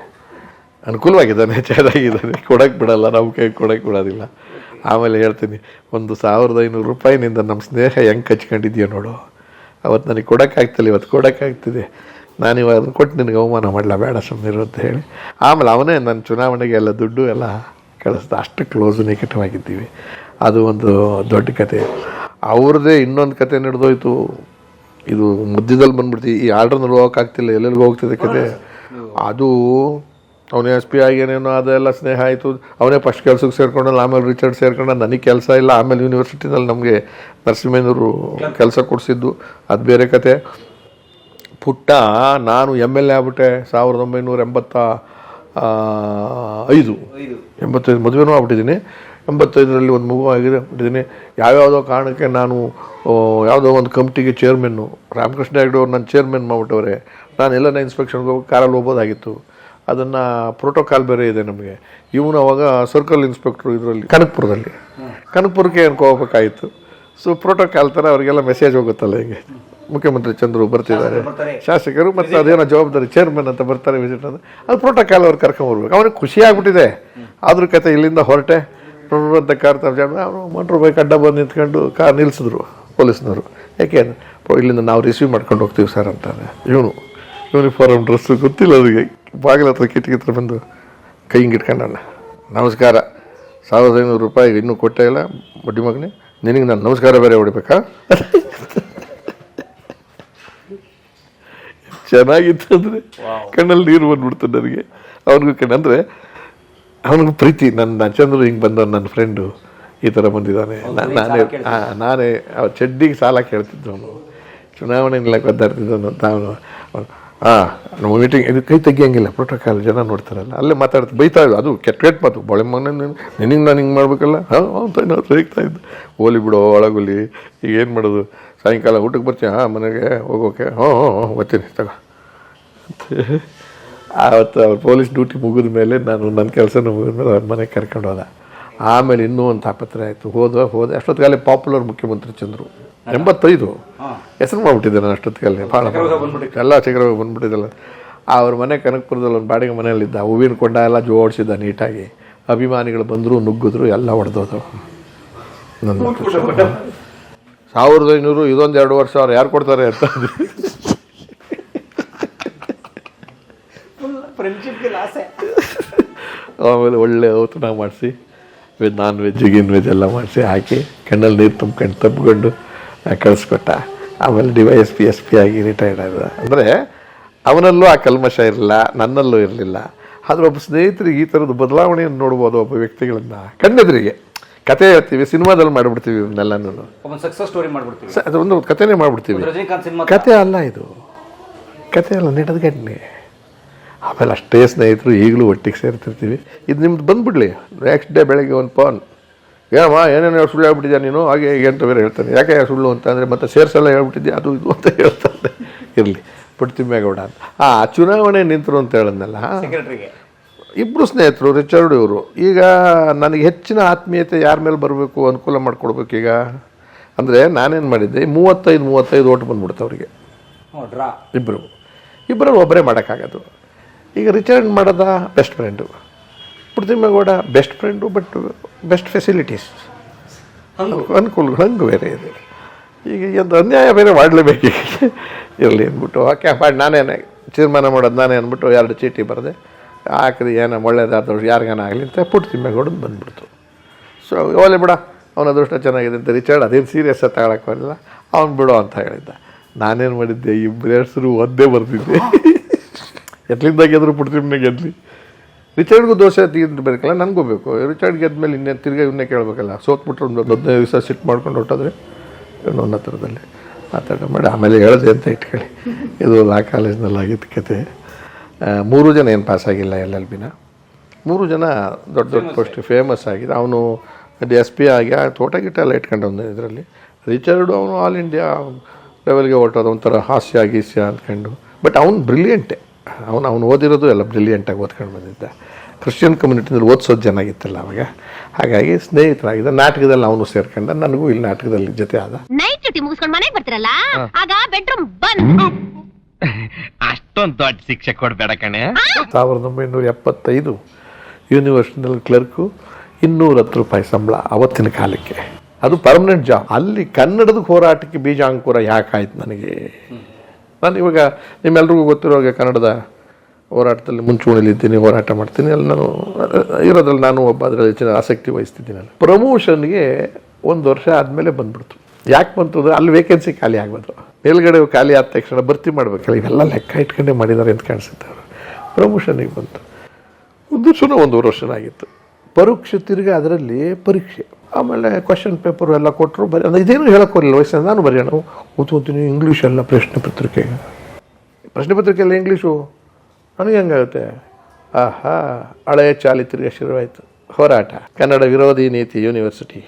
ಅನುಕೂಲವಾಗಿದ್ದಾನೆ, ಚೆನ್ನಾಗಿದ್ದಾನೆ ಕೊಡೋಕ್ಕೆ ಬಿಡಲ್ಲ ನಮ್ಮ ಕೈ ಕೊಡೋಕ್ಕೆ ಬಿಡೋದಿಲ್ಲ. ಆಮೇಲೆ ಹೇಳ್ತೀನಿ, ಒಂದು ಸಾವಿರದ ಐನೂರು ರೂಪಾಯಿನಿಂದ ನಮ್ಮ ಸ್ನೇಹ ಹೆಂಗೆ ಕಚ್ಕೊಂಡಿದ್ಯೋ ನೋಡು. ಅವತ್ತು ನನಗೆ ಕೊಡೋಕ್ಕಾಗ್ತಿಲ್ಲ ಇವತ್ತು ಕೊಡೋಕ್ಕಾಗ್ತಿದೆ. ನಾನು ಇವಾಗ ಅದನ್ನ ಕೊಟ್ಟು ನಿನಗೆ ಅವಮಾನ ಮಾಡಲ ಬೇಡ ಸುಮ್ಮನಿರು ಅಂತ ಹೇಳಿ. ಆಮೇಲೆ ಅವನೇ ನನ್ನ ಚುನಾವಣೆಗೆ ಎಲ್ಲ ದುಡ್ಡು ಎಲ್ಲ ಕಳಿಸ್ದ. ಅಷ್ಟು ಕ್ಲೋಸ್ ನಿಕಟವಾಗಿದ್ದೀವಿ. ಅದು ಒಂದು ದೊಡ್ಡ ಕತೆ. ಅವ್ರದ್ದೇ ಇನ್ನೊಂದು ಕತೆ ನಡೆದೋಯ್ತು. ಇದು ಮಧ್ಯದಲ್ಲಿ ಬಂದ್ಬಿಡ್ತೀವಿ ಈ ಆರ್ಡ್ರ್ ಹೋಗೋಕ್ಕಾಗ್ತಿಲ್ಲ ಎಲ್ಲೆಲ್ಲಿಗೆ ಹೋಗ್ತಿದೆ ಕತೆ. ಅದು ಅವನೇ ಎಸ್ ಪಿ ಆಗೇನೇನೋ ಅದೆಲ್ಲ ಸ್ನೇಹ ಆಯಿತು. ಅವನೇ ಫಸ್ಟ್ ಕೆಲಸಕ್ಕೆ ಸೇರ್ಕೊಂಡಲ್ಲ ಆಮೇಲೆ ರಿಚರ್ಡ್ ಸೇರ್ಕೊಂಡ ನನಗೆ ಕೆಲಸ ಇಲ್ಲ. ಆಮೇಲೆ ಯೂನಿವರ್ಸಿಟಿನಲ್ಲಿ ನಮಗೆ ನರಸಿಂಹೇಂದ್ರರು ಕೆಲಸ. ಕೊಡಿಸಿದ್ದು. ಅದು ಬೇರೆ ಕತೆ. ಪುಟ್ಟ ನಾನು ಎಂ ಎಲ್ ಎ ಆಗ್ಬಿಟ್ಟೆ ಸಾವಿರದ ಒಂಬೈನೂರ ಎಂಬತ್ತ ಐದು. ಎಂಬತ್ತೈದು. ಮದುವೆನೂ ಆಗ್ಬಿಟ್ಟಿದ್ದೀನಿ. ಎಂಬತ್ತೈದರಲ್ಲಿ ಒಂದು ಮಗು ಆಗಿದೆ ಬಿಟ್ಟಿದ್ದೀನಿ. ಯಾವ್ಯಾವುದೋ ಕಾರಣಕ್ಕೆ ನಾನು ಯಾವುದೋ ಒಂದು ಕಮಿಟಿಗೆ ಚೇರ್ಮನ್ನು ರಾಮಕೃಷ್ಣ ಹೆಗ್ಡೆ ಅವ್ರು ನನ್ನ ಚೇರ್ಮನ್ ಮಾಡ್ಬಿಟ್ಟವ್ರೆ. ನಾನು ಎಲ್ಲನ ಇನ್ಸ್ಪೆಕ್ಷನ್ಗೆ ಹೋಗಿ ಕಾರಲ್ಲಿ ಹೋಗ್ಬೋದಾಗಿತ್ತು. ಅದನ್ನು ಪ್ರೋಟೋಕಾಲ್ ಬೇರೆ ಇದೆ ನಮಗೆ. ಇವನು ಅವಾಗ ಸರ್ಕಲ್ ಇನ್ಸ್ಪೆಕ್ಟ್ರು ಇದರಲ್ಲಿ. ಕನಕಪುರದಲ್ಲಿ. ಕನಕ್ಪುರಕ್ಕೆ ಅನ್ಕೋಬೇಕಾಯಿತು ಸೊ ಪ್ರೋಟೋಕಾಲ್ ಥರ ಅವರಿಗೆಲ್ಲ ಮೆಸೇಜ್ ಹೋಗುತ್ತಲ್ಲ ಹಿಂಗೆ. ಮುಖ್ಯಮಂತ್ರಿ ಚಂದ್ರು ಬರ್ತಿದ್ದಾರೆ. ಶಾಸಕರು ಮತ್ತು ಅದೇನೋ ಜವಾಬ್ದಾರಿ ಚೇರ್ಮನ್ ಅಂತ ಬರ್ತಾರೆ ವಿಸಿಟ್ ಅಂತ. ಅದು ಪ್ರೋಟೋಕಾಲ್ ಅವ್ರು ಕರ್ಕೊಂಬರ್ಬೇಕು ಅವ್ರಿಗೆ ಖುಷಿ ಆಗ್ಬಿಟ್ಟಿದೆ. ಆದ್ರ ಕತೆ ಇಲ್ಲಿಂದ ಹೊರಟೆ. ಅಂತ ಕಾರ್ ತರ್ಜಾಡ ಅವರು ಮೋಟ್ರ್ ಬೈಕ್ ಅಡ್ಡ ಬಂದು ನಿಂತ್ಕೊಂಡು ಕಾರ್ ನಿಲ್ಲಿಸಿದ್ರು ಪೊಲೀಸ್ನವರು. ಯಾಕೆ "ಪ್ರೋ, ಇಲ್ಲಿಂದ ನಾವು ರಿಸೀವ್ ಮಾಡ್ಕೊಂಡು ಹೋಗ್ತೀವಿ ಸರ್ ಅಂತಾರೆ. ಇವನು. ಯೂನಿಫಾರ್ಮ್ ಡ್ರೆಸ್ಸು ಗೊತ್ತಿಲ್ಲ ಅವರಿಗೆ. ಬಾಗಿಲ ಹತ್ರ ಕಿಟಕಿ ಹತ್ರ ಬಂದು ಕೈ ಹಿಂಗೆ ಇಟ್ಕೊಂಡಣ್ಣ ನಮಸ್ಕಾರ. ಸಾವಿರದ ಐನೂರು ರೂಪಾಯಿ ಇನ್ನೂ ಕೊಟ್ಟೇ ಇಲ್ಲ. ಬಡ್ಡಿ ಮಗನೇ ನಿನಗೆ ನಾನು ನಮಸ್ಕಾರ ಬೇರೆ ಹೊಡಿಬೇಕಾ? ಚೆನ್ನಾಗಿತ್ತು ಅಂದರೆ ಕಣ್ಣಲ್ಲಿ ನೀರು ಬಂದ್ಬಿಡ್ತು ನನಗೆ. ಅವನಿಗೂ ಕಣ್ಣು ಅಂದರೆ ಅವನಿಗೂ ಪ್ರೀತಿ. ನನ್ನ ನನ್ನ ಚಂದ್ರು ಹಿಂಗೆ ಬಂದ ನನ್ನ ಫ್ರೆಂಡು ಈ ಥರ ಬಂದಿದ್ದಾನೆ. ನಾನು ನಾನೇ ಹಾಂ ನಾನೇ ಅವ್ರ ಚಡ್ಡಿಗೆ ಸಾಲ ಕೇಳ್ತಿದ್ದು ಅವನು ಚುನಾವಣೆ ನಿಲ್ಲಕ್ಕೆ ಒದ್ದಾಡ್ತಿದ್ದವನು ತಾನು ಹಾಂ, ನಮ್ಮ ಮೀಟಿಂಗ್ ಇದು ಕೈ ತೆಗಿಯಂಗಿಲ್ಲ ಪ್ರೋಟೋಕಾಲ್ ಜನ ನೋಡ್ತಾರಲ್ಲ, ಅಲ್ಲೇ ಮಾತಾಡ್ತಾ, ಬೈತಾ ಅದು ಕೆಟ್ಟ ಕೆಟ್ಟ ಮಾತು, ಬಳೆ ಮನೆ ನಿನಗೆ ನಾನು ಹಿಂಗೆ ಮಾಡ್ಬೇಕಲ್ಲ? ಹಾಂ, ಅಂತ ನಾವು ತೆಗಿತಾ ಇದ್ದೆ. ಓಲಿ ಬಿಡೋ, ಒಳಗುಲಿ, ಈಗ ಏನು ಮಾಡೋದು? ಸಾಯಂಕಾಲ ಊಟಕ್ಕೆ ಬರ್ತೀನಿ ಹಾಂ, ಮನೆಗೆ ಹೋಗೋಕೆ. ಹ್ಞೂ ಹ್ಞೂ ಹ್ಞೂ ಬರ್ತೀನಿ, ತಗೋ. ಆವತ್ತು ಅವ್ರು ಪೊಲೀಸ್ ಡ್ಯೂಟಿ ಮುಗಿದ ಮೇಲೆ ನಾನು ನನ್ನ ಕೆಲಸ ಮುಗಿದ ಮೇಲೆ ಅವ್ರ ಮನೆಗೆ ಕರ್ಕೊಂಡು ಹೋದ. ಆಮೇಲೆ ಇನ್ನೂ ಒಂದು ತಾಪತ್ರೆ ಆಯಿತು. ಹೋದ ಹೋದ ಅಲ್ಲಿ ಪಾಪ್ಯುಲರ್ ಮುಖ್ಯಮಂತ್ರಿ ಚಂದ್ರು. ಎಂಬತ್ತೈದು. ಹೆಸರು ಮಾಡಿಬಿಟ್ಟಿದ್ದೆ ನಾನು ಅಷ್ಟೊತ್ತಿಗೆ ಭಾಳ. ಎಲ್ಲ ಚಕ್ರವಾಗಿ ಬಂದ್ಬಿಟ್ಟಿದ್ದಲ್ಲ. ಅವ್ರ ಮನೆ ಕನಕಪುರದಲ್ಲಿ ಒಂದು ಬಾಡಿಗೆ ಮನೆಯಲ್ಲಿದ್ದ ಹೂವಿನ ಕೊಂಡ ಎಲ್ಲ ಜೋಡಿಸಿದ್ದ ನೀಟಾಗಿ. ಅಭಿಮಾನಿಗಳು ಬಂದರು ನುಗ್ಗಿದ್ರು ಎಲ್ಲ ಹೊಡೆದೋದು ನನ್ನ ಸಾವಿರದ ಐನೂರು ಇದೊಂದು ಎರಡು ವರ್ಷ ಅವ್ರು ಯಾರು ಕೊಡ್ತಾರೆ ಅಂತ ಆಮೇಲೆ ಒಳ್ಳೆ ಔತಣ ಮಾಡಿಸಿ ವೆಜ್ ನಾನ್ ವೆಜ್ ಗಿನ್ ವೆಜ್ ಎಲ್ಲ ಮಾಡಿಸಿ ಹಾಕಿ ಕಣ್ಣಲ್ಲಿ ನೀರು ತುಂಬ್ಕೊಂಡು ತಬ್ಕೊಂಡು ಕಳಿಸ್ಕೊಟ್ಟ. ಆಮೇಲೆ D Y S P S P ಆಗಿ ರಿಟೈರ್ಡ್ ಆದ. ಅಂದರೆ ಅವನಲ್ಲೂ ಆ ಕಲ್ಮಶ ಇರಲಿಲ್ಲ ನನ್ನಲ್ಲೂ ಇರಲಿಲ್ಲ. ಆದರೆ ಒಬ್ಬ ಸ್ನೇಹಿತರಿಗೆ ಈ ಥರದ ಬದಲಾವಣೆಯನ್ನು ನೋಡ್ಬೋದು ಒಬ್ಬ ವ್ಯಕ್ತಿಗಳನ್ನು. ಕಣ್ಣೆದುರಿಗೆ. ಕತೆ ಹೇಳ್ತೀವಿ ಸಿನಿಮಾದಲ್ಲಿ ಮಾಡಿಬಿಡ್ತೀವಿ ಇವನ್ನೆಲ್ಲನೂ ಸಕ್ಸಸ್ ಸ್ಟೋರಿ ಮಾಡಿಬಿಡ್ತೀವಿ. ಅದು ಒಂದು ಕತೆನೇ ಮಾಡಿಬಿಡ್ತೀವಿ. ಕತೆ ಅಲ್ಲ ಇದು. ಕತೆ ಅಲ್ಲ ನೆಡದ ಗಂಟೆ ಆಮೇಲೆ ಅಷ್ಟೇ ಸ್ನೇಹಿತರು ಈಗಲೂ ಒಟ್ಟಿಗೆ ಸೇರ್ತಿರ್ತೀವಿ. ಇದು ನಿಮ್ದು ಬಂದ್ಬಿಡ್ಲಿ. ನೆಕ್ಸ್ಟ್ ಡೇ ಬೆಳಗ್ಗೆ ಒಂದು ಫೋನ್ ಏನಮ್ಮ ಏನೇನು ಸುಳ್ಳು ಹೇಳ್ಬಿಟ್ಟಿದ್ಯಾ ನೀನು? ಹಾಗೆ ಹೀಗೆ ಅಂತ ಬೇರೆ ಹೇಳ್ತಾನೆ. ಯಾಕೆ ಸುಳ್ಳು ಅಂತ ಅಂದರೆ ಮತ್ತೆ ಸೇರ್ಸೆಲ್ಲ ಹೇಳ್ಬಿಟ್ಟಿದ್ಯಾ? ಅದು ಇದು ಅಂತ ಹೇಳ್ತಾನೆ. ಇರಲಿ ಪುಟ್ತಿಮ್ಮೇಗೌಡ ಅಂತ. ಆ ಚುನಾವಣೆ ನಿಂತರು ಅಂತ ಹೇಳಿದ್ನಲ್ಲ? ಇಬ್ಬರು ಸ್ನೇಹಿತರು ರಿಚರ್ಡ್ ಇವರು. ಈಗ ನನಗೆ ಹೆಚ್ಚಿನ ಆತ್ಮೀಯತೆ ಯಾರ ಮೇಲೆ ಬರಬೇಕು ಅನುಕೂಲ ಮಾಡ್ಕೊಡ್ಬೇಕು ಈಗ? ಅಂದರೆ ನಾನೇನು ಮಾಡಿದ್ದೆ ಮೂವತ್ತೈದು ಮೂವತ್ತೈದು ಓಟ್ ಬಂದ್ಬಿಡ್ತು ಅವರಿಗೆ. ಇಬ್ಬರು ಇಬ್ಬರಲ್ಲಿ ಒಬ್ಬರೇ ಮಾಡೋಕ್ಕಾಗೋದು. ಈಗ ರಿಚರ್ಡ್ ಮಾಡೋದ best friend Prithvimegowda best friend but best facilities ಅನುಕೂಲಗಳು ಹಂಗೆ ಬೇರೆ ಇದೆ. ಈಗ ಒಂದು ಅನ್ಯಾಯ ಬೇರೆ ಮಾಡಲೇಬೇಕು ಇರಲಿ ಅಂದ್ಬಿಟ್ಟು ಓಕೆ ಮಾಡಿ ನಾನೇನೆ ತೀರ್ಮಾನ ಮಾಡೋದು ನಾನೇ ಅಂದ್ಬಿಟ್ಟು ಎರಡು ಚೀಟಿ ಬರೆದೆ. ಹಾಕಿದ್ರೆ ಏನೋ ಒಳ್ಳೇದಾದವ್ರು ಯಾರಿಗಾನ ಆಗಲಿ ಅಂತ ಪುಟ್ಟು ತಿಮ್ಮೇಗೌಡದು ಬಂದ್ಬಿಡ್ತು. ಸೊ ಓಲೆ ಬಿಡ ಅವನ ಅದೃಷ್ಟ ಚೆನ್ನಾಗಿದೆ ಅಂತ ರಿಚರ್ಡ್ ಅದೇನು ಸೀರಿಯಸ್ ತಗೊಳಕ್ಕೆ ಬರಲಿಲ್ಲ ಅವ್ನು ಬಿಡು ಅಂತ ಹೇಳಿದ್ದ. ನಾನೇನು ಮಾಡಿದ್ದೆ ಇಬ್ಬರು ಹೆಸರು ಒಂದೇ ಬರ್ತಿದ್ದೆ ಎತ್ಲಿಂದ ಗೆದ್ರು ಪುಟ್ತಿಮ್ನೆ ಗೆದ್ಲಿ ರಿಚರ್ಡ್ಗೂ ದೋಸೆ ತೆಗೆದು ಬೇಕಲ್ಲ ನನಗೂ ಬೇಕು. ರಿಚರ್ಡ್ ಗೆದ್ಮೇಲೆ ಇನ್ನೇನು ತಿರ್ಗಿ ಇವನ್ನೇ ಕೇಳಬೇಕಲ್ಲ. ಸೋತ್ಬಿಟ್ರೆ ಒಂದು ಹದಿನೈದು ದಿವಸ ಸಿಟ್ ಮಾಡ್ಕೊಂಡು ಹೊಟ್ಟೋದ್ರೆ ನನ್ನ ಹತ್ರದಲ್ಲಿ ಆ ಥರ ಮಾಡಿ. ಆಮೇಲೆ ಹೇಳಿದೆ ಅಂತ ಇಟ್ಕೊಳ್ಳಿ. ಇದು ಲಾ ಕಾಲೇಜ್ನಲ್ಲಿ ಆಗಿದ್ದ ಕತೆ. ಮೂರು ಜನ ಏನು ಪಾಸ್ ಆಗಿಲ್ಲ ಎಲ್ ಎಲ್ ಬಿನ. ಮೂರು ಜನ ದೊಡ್ಡ ದೊಡ್ಡ ಪೋಸ್ಟ್ ಫೇಮಸ್ ಆಗಿದೆ. ಅವನು ಎಸ್ ಪಿ ಆಗಿ ಆ ತೋಟ ಗಿಟ್ಟ ಎಲ್ಲ ಇಟ್ಕೊಂಡು ಒಂದು ಇದರಲ್ಲಿ. ರಿಚರ್ಡು ಅವನು ಆಲ್ ಇಂಡಿಯಾ ಲೆವೆಲ್ಗೆ ಹೊರಟೋದು ಒಂಥರ ಹಾಸ್ಯ ಗೀಸ್ಯ ಅಂದ್ಕೊಂಡು. ಬಟ್ ಅವ್ನು ಬ್ರಿಲಿಯಂಟೆ ಅವನು ಅವನು ಓದಿರೋದು ಎಲ್ಲ ಬ್ರಿಲಿಯಂಟಾಗಿ ಓದ್ಕೊಂಡು ಬಂದಿದ್ದ. ಕ್ರಿಶ್ಚಿಯನ್ ಕಮ್ಯುನಿಟಿನಲ್ಲಿ ಓದಿಸೋದು ಚೆನ್ನಾಗಿತ್ತಲ್ಲ ಅವಾಗ. ಹಾಗಾಗಿ ಸ್ನೇಹಿತರಾಗಿದ್ದ ನಾಟಕದಲ್ಲಿ ಅವನು ಸೇರ್ಕೊಂಡ ನನಗೂ ಇಲ್ಲಿ ನಾಟಕದಲ್ಲಿ ಜೊತೆ ಆದ. ನೈಟ್ ಡ್ಯೂಟಿ ಮುಗಿಸ್ಕೊಂಡು ಮನೆಗೆ ಬರ್ತಿರಲ್ಲ? ಆಗ ಬೆಡ್ರೂಮ್ ಬಂದ್. ಅಷ್ಟೊಂದು ದೊಡ್ಡ ಶಿಕ್ಷೆ ಕೊಡ್ಬೇಡ ಕಣೆ. ಸಾವಿರದ ಒಂಬೈನೂರ ಎಪ್ಪತ್ತೈದು ಯೂನಿವರ್ಸಿಟಿನಲ್ಲಿ ಕ್ಲರ್ಕು ಇನ್ನೂರ ಹತ್ತು ರೂಪಾಯಿ ಸಂಬಳ ಅವತ್ತಿನ ಕಾಲಕ್ಕೆ. ಅದು ಪರ್ಮನೆಂಟ್ ಜಾಬ್ ಅಲ್ಲಿ ಕನ್ನಡದ ಹೋರಾಟಕ್ಕೆ ಬೀಜಾಂಕುರ ಯಾಕಾಯ್ತು ನನಗೆ? ನಾನು ಇವಾಗ ನಿಮ್ಮೆಲ್ರಿಗೂ ಹಾಗೆ ಕನ್ನಡದ ಹೋರಾಟದಲ್ಲಿ ಮುಂಚೂಣಿಲಿದ್ದೀನಿ ಹೋರಾಟ ಮಾಡ್ತೀನಿ. ಅಲ್ಲಿ ನಾನು, ಇರೋದ್ರಲ್ಲಿ ನಾನು ಒಬ್ಬ, ಅದರಲ್ಲಿ ಹೆಚ್ಚಿನ ಆಸಕ್ತಿ ವಹಿಸ್ತಿದ್ದೀನಲ್ಲ ಪ್ರಮೋಷನ್ಗೆ ಒಂದು ವರ್ಷ ಆದಮೇಲೆ ಬಂದ್ಬಿಡ್ತು. ಯಾಕೆ ಬಂತು ಅಂದರೆ ಅಲ್ಲಿ ವೇಕೆನ್ಸಿ ಖಾಲಿ ಆಗ್ಬೋದು ಮೇಲ್ಗಡೆ ಖಾಲಿ ಆದ ತಕ್ಷಣ ಭರ್ತಿ ಮಾಡಬೇಕಲ್ಲ ಇವೆಲ್ಲ ಲೆಕ್ಕ ಇಟ್ಕೊಂಡೇ ಮಾಡಿದ್ದಾರೆ ಅಂತ ಕಾಣಿಸುತ್ತೆ. ಅವರು ಪ್ರಮೋಷನಿಗೆ ಬಂತು. ಒಂದು ಸುನ ವರ್ಷನಾಗಿತ್ತು. ಪರೀಕ್ಷೆ ತಿರುಗಿ ಅದರಲ್ಲಿ ಪರೀಕ್ಷೆ. ಆಮೇಲೆ ಕ್ವಶನ್ ಪೇಪರು ಎಲ್ಲ ಕೊಟ್ಟರು ಬರೀ ಅಂದರೆ ಇದೇನು ಹೇಳಕ್ಕೆ ಬರಲಿಲ್ಲ ವಯಸ್ಸಿನ ನಾನು ಬರೆಯೋಣ. ಓದ್ಕೋತೀನಿ ಇಂಗ್ಲೀಷ್ ಎಲ್ಲ ಪ್ರಶ್ನೆ ಪತ್ರಿಕೆ. ಪ್ರಶ್ನೆ ಪತ್ರಿಕೆ ಎಲ್ಲ ಇಂಗ್ಲೀಷು ನನಗೆ ಹೆಂಗಾಗುತ್ತೆ? ಆಹಾ ಹಳೆಯ ಚಾಲಿ ತಿರುಗಿ ಶುರುವಾಯಿತು ಹೋರಾಟ. ಕನ್ನಡ ವಿರೋಧಿ ನೀತಿ ಯೂನಿವರ್ಸಿಟಿ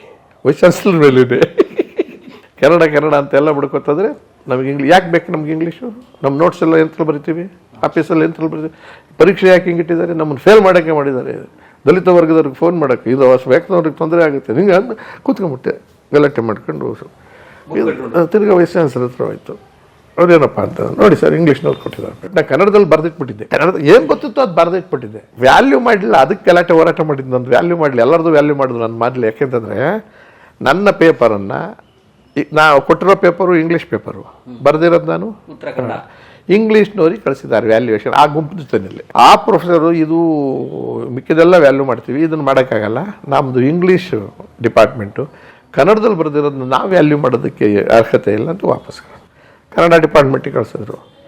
ವೈಸ್ ಚಾನ್ಸಲರ್ ಮೇಲಿದೆ. ಕನ್ನಡ ಕನ್ನಡ ಅಂತೆಲ್ಲ ಬಿಡ್ಕೊತಾದ್ರೆ ನಮಗೆ ಇಂಗ್ಲೀಷ್ ಯಾಕೆ ಬೇಕು ನಮ್ಗೆ ಇಂಗ್ಲೀಷು ನಮ್ಮ ನೋಟ್ಸ್ ಎಲ್ಲ ಎಂತಲ್ಲಿ ಬರಿತೀವಿ? ಆಫೀಸಲ್ಲಿ ಎಂತಲ್ಲಿ ಬರಿತೀವಿ? ಪರೀಕ್ಷೆ ಯಾಕೆ ಹಿಂಗಿಟ್ಟಿದ್ದಾರೆ ನಮ್ಮನ್ನು ಫೇಲ್ ಮಾಡೋಕ್ಕೆ ಮಾಡಿದ್ದಾರೆ. ದಲಿತ ವರ್ಗದವ್ರಿಗೆ ಫೋನ್ ಮಾಡೋಕ್ಕೆ ಇದು ಬೇಕಾದವ್ರಿಗೆ ತೊಂದರೆ ಆಗುತ್ತೆ. ಹಿಂಗೆ ಅಂದು ಕೂತ್ಕೊಂಡ್ಬಿಟ್ಟೆ. ಗಲಾಟೆ ಮಾಡ್ಕೊಂಡು ತಿರ್ಗಿ ವಯಸ್ಸಿನ ವೈಸ್ ಚಾನ್ಸಲರ್ ಹತ್ರ ಹೋಯ್ತು. ಅವ್ರೇನಪ್ಪ ಅಂತ ನೋಡಿ ಸರ್ ಇಂಗ್ಲೀಷ್ನವ್ರು ಕೊಟ್ಟಿದ್ದಾರೆ. ನಾನು ಕನ್ನಡದಲ್ಲಿ ಬರೆದಿಟ್ಬಿಟ್ಟಿದ್ದೆ. ಕನ್ನಡ ಏನು ಗೊತ್ತಿತ್ತು ಅದು ಬರೆದಿಟ್ಬಿಟ್ಟಿದ್ದೆ. ವ್ಯಾಲ್ಯೂ ಮಾಡಲಿಲ್ಲ. ಅದಕ್ಕೆ ಗಲಾಟೆ ಹೋರಾಟ ಮಾಡಿದ್ದು ನಂದು. ವ್ಯಾಲ್ಯೂ ಮಾಡಲಿ ಎಲ್ಲರದು ವ್ಯಾಲ್ಯೂ ಮಾಡಿದ್ರು ನಾನು ಮಾಡಲಿ. ಯಾಕೆಂತಂದರೆ ನನ್ನ ಪೇಪರನ್ನು ನಾವು ಕೊಟ್ಟಿರೋ ಪೇಪರು ಇಂಗ್ಲೀಷ್ ಪೇಪರು. ಬರೆದಿರೋದು ನಾನು? ಉತ್ತರ ಕನ್ನಡ. ಇಂಗ್ಲೀಷ್ನವ್ರಿಗೆ ಕಳಿಸಿದ್ದಾರೆ ವ್ಯಾಲ್ಯೂಯೇಷನ್ ಆ ಗುಂಪು ಜೊತೆಯಲ್ಲಿ ಆ ಪ್ರೊಫೆಸರು ಇದು ಮಿಕ್ಕಿದೆಲ್ಲ ವ್ಯಾಲ್ಯೂ ಮಾಡ್ತೀವಿ. ಇದನ್ನು ಮಾಡೋಕ್ಕಾಗಲ್ಲ. ನಮ್ಮದು ಇಂಗ್ಲೀಷ್ ಡಿಪಾರ್ಟ್ಮೆಂಟು ಕನ್ನಡದಲ್ಲಿ ಬರೆದಿರೋದನ್ನ ನಾವು ವ್ಯಾಲ್ಯೂ ಮಾಡೋದಕ್ಕೆ ಅರ್ಹತೆ ಇಲ್ಲ ಅಂತ ವಾಪಸ್. ಕನ್ನಡ ಡಿಪಾರ್ಟ್ಮೆಂಟಿಗೆ ಕಳಿಸಿದ್ರು.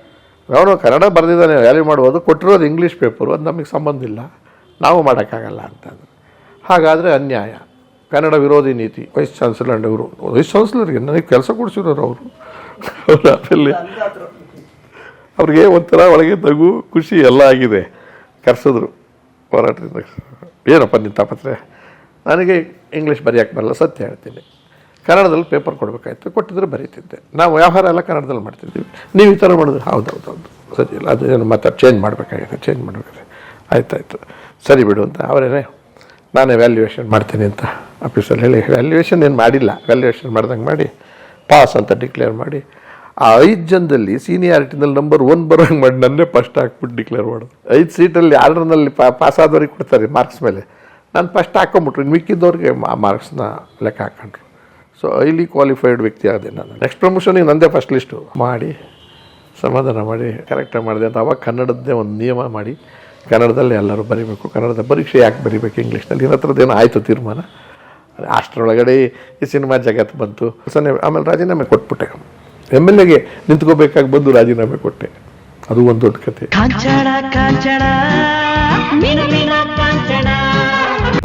ಅವನು ಕನ್ನಡ ಬರೆದಿದ್ದಾನೆ ವ್ಯಾಲ್ಯೂ ಮಾಡ್ಬೋದು ಕೊಟ್ಟಿರೋದು ಇಂಗ್ಲೀಷ್ ಪೇಪರು ಅದು ನಮಗೆ ಸಂಬಂಧ ಇಲ್ಲ. ನಾವು ಮಾಡೋಕ್ಕಾಗಲ್ಲ ಅಂತಂದರು. ಹಾಗಾದರೆ ಅನ್ಯಾಯ. ಕನ್ನಡ ವಿರೋಧಿ ನೀತಿ, ವೈಸ್ ಚಾನ್ಸಲರ್ ಅವರು ವೈಸ್ ಚಾನ್ಸಲರ್ಗೆ ನನಗೆ ಕೆಲಸ ಕೊಡಿಸಿರೋರು ಅವರು. ಅವ್ರ ಅವ್ರಿಗೆ ಒಂಥರ ಒಳಗೆ ತಗು, ಖುಷಿ ಎಲ್ಲ ಆಗಿದೆ. ಕರೆಸಿದ್ರು ಹೋರಾಟದಿಂದ. ಏನಪ್ಪ ನಿನ್ನ ತಾಪತ್ರೆ ನನಗೆ ಇಂಗ್ಲೀಷ್ ಬರೆಯೋಕ್ಕೆ ಬರಲ್ಲ, ಸತ್ಯ ಹೇಳ್ತೀನಿ. ಕನ್ನಡದಲ್ಲಿ ಪೇಪರ್ ಕೊಡಬೇಕಾಯ್ತು, ಕೊಟ್ಟಿದ್ರೆ ಬರೀತಿದ್ದೆ. ನಾವು ವ್ಯವಹಾರ ಎಲ್ಲ ಕನ್ನಡದಲ್ಲಿ ಮಾಡ್ತಿದ್ದೀವಿ. ನೀವು ಈ ಥರ ಮಾಡಿದ್ರೆ ಹೌದು ಹೌದು ಹೌದು ಸರಿ, ಇಲ್ಲ ಅದು ಏನು ಮತ್ತೆ ಚೇಂಜ್ ಮಾಡಬೇಕಾಗಿದೆ ಚೇಂಜ್ ಮಾಡಬೇಕಾಗಿದೆ ಆಯ್ತಾಯ್ತು. ಸರಿ ಬಿಡು ಅಂತ, ಅವರೇನೆ ನಾನೇ ವ್ಯಾಲ್ಯೂಯೇಷನ್ ಮಾಡ್ತೀನಿ ಅಂತ ಆಫೀಸಲ್ಲಿ ಹೇಳಿ ವ್ಯಾಲ್ಯೂಯೇಷನ್ ಏನು ಮಾಡಿಲ್ಲ. ವ್ಯಾಲ್ಯೂಯೇಷನ್ ಮಾಡ್ದಂಗೆ ಮಾಡಿ ಪಾಸ್ ಅಂತ ಡಿಕ್ಲೇರ್ ಮಾಡಿ. ಆ ಐದು ಜನದಲ್ಲಿ ಸೀನಿಯಾರಿಟಿನಲ್ಲಿ ನಂಬರ್ ಒನ್ ಬರೋಂಗೆ ಮಾಡಿ ನನ್ನೇ ಫಸ್ಟ್ ಹಾಕ್ಬಿಟ್ಟು ಡಿಕ್ಲೇರ್ ಮಾಡೋದು. ಐದು ಸೀಟಲ್ಲಿ ಆರ್ಡ್ರಲ್ಲಿ ಪಾಸ್ ಆದವ್ರಿಗೆ ಕೊಡ್ತಾರೆ ಮಾರ್ಕ್ಸ್ ಮೇಲೆ. ನಾನು ಫಸ್ಟ್ ಹಾಕೊಂಬಿಟ್ರು ಮಿಕ್ಕಿದ್ದವ್ರಿಗೆ ಆ ಮಾರ್ಕ್ಸ್ನ ಲೆಕ್ಕ ಹಾಕೊಂಡ್ರು. ಸೊ ಐಲಿ ಕ್ವಾಲಿಫೈಡ್ ವ್ಯಕ್ತಿ ಆದೆ ನಾನು. ನೆಕ್ಸ್ಟ್ ಪ್ರಮೋಷನಿಗೆ ನಂದೇ ಫಸ್ಟ್ ಲಿಸ್ಟು ಮಾಡಿ, ಸಮಾಧಾನ ಮಾಡಿ ಕರೆಕ್ಟಾಗಿ ಮಾಡಿದೆ ಅಂತ ಅವಾಗ ಕನ್ನಡದ್ದೇ ಒಂದು ನಿಯಮ ಮಾಡಿ ಕನ್ನಡದಲ್ಲಿ ಎಲ್ಲರೂ ಬರೀಬೇಕು, ಕನ್ನಡದ ಪರೀಕ್ಷೆ ಯಾಕೆ ಬರೀಬೇಕು, ಇಂಗ್ಲೀಷ್ನಲ್ಲಿ? ಇನ್ನ ಹತ್ರದ್ದೇನೋ ಆಯಿತು ತೀರ್ಮಾನ. ಅಷ್ಟರೊಳಗಡೆ ಈ ಸಿನಿಮಾ ಜಗತ್ತು ಬಂತು. ಸೊನ್ನೆ, ಆಮೇಲೆ ರಾಜೀನಾಮೆ ಕೊಟ್ಬಿಟ್ಟೆ. ಎಂ ಎಲ್ ಎಗೆ ನಿಂತ್ಕೋಬೇಕಾಗಿ ಬಂದು ರಾಜೀನಾಮೆ ಕೊಟ್ಟೆ. ಅದು ಒಂದು ದೊಡ್ಡ ಕತೆ